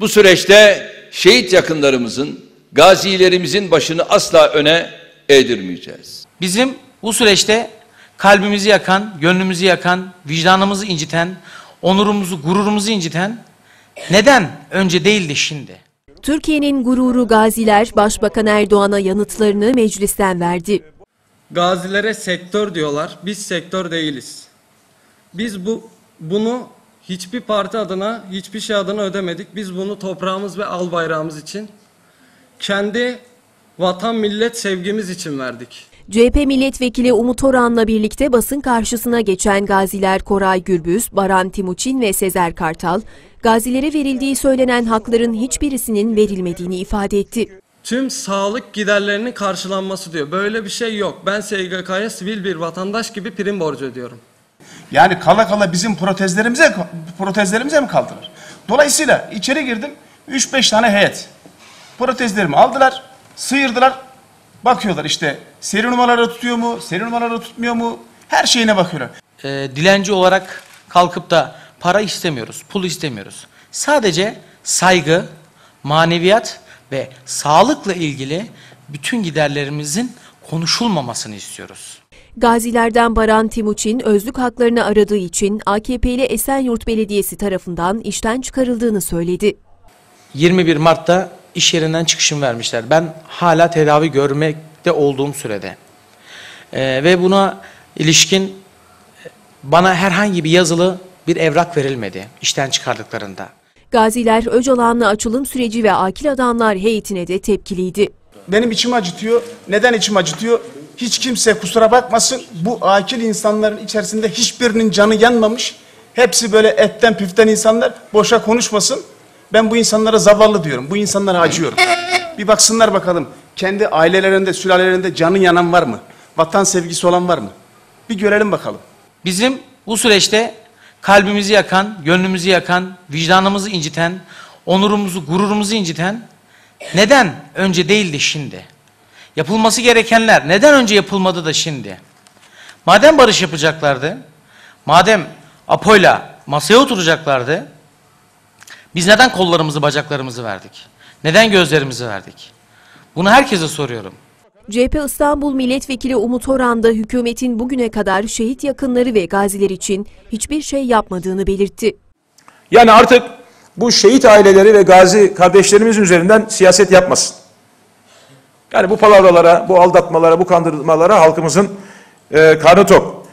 Bu süreçte şehit yakınlarımızın, gazilerimizin başını asla öne eğdirmeyeceğiz. Bizim bu süreçte kalbimizi yakan, gönlümüzü yakan, vicdanımızı inciten, onurumuzu, gururumuzu inciten neden önce değil de şimdi? Türkiye'nin gururu gaziler Başbakan Erdoğan'a yanıtlarını meclisten verdi. Gazilere sektör diyorlar. Biz sektör değiliz. Biz bu bunu hiçbir parti adına, hiçbir şey adına ödemedik. Biz bunu toprağımız ve al bayrağımız için kendi vatan millet sevgimiz için verdik. CHP milletvekili Umut Orhan'la birlikte basın karşısına geçen gaziler Koray Gürbüz, Baran Timuçin ve Sezer Kartal, gazilere verildiği söylenen hakların hiçbirisinin verilmediğini ifade etti. Tüm sağlık giderlerinin karşılanması diyor. Böyle bir şey yok. Ben SGK'ya sivil bir vatandaş gibi prim borcu ödüyorum. Yani kala kala bizim protezlerimize protezlerimize mi kaldılar? Dolayısıyla içeri girdim 3-5 tane heyet. Protezlerimi aldılar, sıyırdılar. Bakıyorlar işte seri numaraları tutuyor mu, seri numaraları tutmuyor mu? Her şeyine bakıyorlar. Ee, dilenci olarak kalkıp da para istemiyoruz, pul istemiyoruz. Sadece saygı, maneviyat ve sağlıkla ilgili bütün giderlerimizin konuşulmamasını istiyoruz. Gazilerden Baran Timuçin özlük haklarını aradığı için AKP'li Esenyurt Belediyesi tarafından işten çıkarıldığını söyledi. 21 Mart'ta iş yerinden çıkışım vermişler. Ben hala tedavi görmekte olduğum sürede. Ee, ve buna ilişkin e, bana herhangi bir yazılı bir evrak verilmedi işten çıkardıklarında. Gaziler Öcalan'la açılım süreci ve akil adamlar heyetine de tepkiliydi. Benim içim acıtıyor. Neden içim acıtıyor? Hiç kimse kusura bakmasın. Bu akil insanların içerisinde hiçbirinin canı yanmamış. Hepsi böyle etten püften insanlar. Boşa konuşmasın. Ben bu insanlara zavallı diyorum. Bu insanlara acıyorum. Bir baksınlar bakalım. Kendi ailelerinde, sülalelerinde canı yanan var mı? Vatan sevgisi olan var mı? Bir görelim bakalım. Bizim bu süreçte kalbimizi yakan, gönlümüzü yakan, vicdanımızı inciten, onurumuzu, gururumuzu inciten neden önce değil de şimdi? Yapılması gerekenler neden önce yapılmadı da şimdi? Madem barış yapacaklardı, madem Apo'yla masaya oturacaklardı, biz neden kollarımızı, bacaklarımızı verdik? Neden gözlerimizi verdik? Bunu herkese soruyorum. CHP İstanbul Milletvekili Umut Orhan da hükümetin bugüne kadar şehit yakınları ve gaziler için hiçbir şey yapmadığını belirtti. Yani artık bu şehit aileleri ve gazi kardeşlerimizin üzerinden siyaset yapmasın. Yani bu palavralara, bu aldatmalara, bu kandırmalara halkımızın e, karnı tok.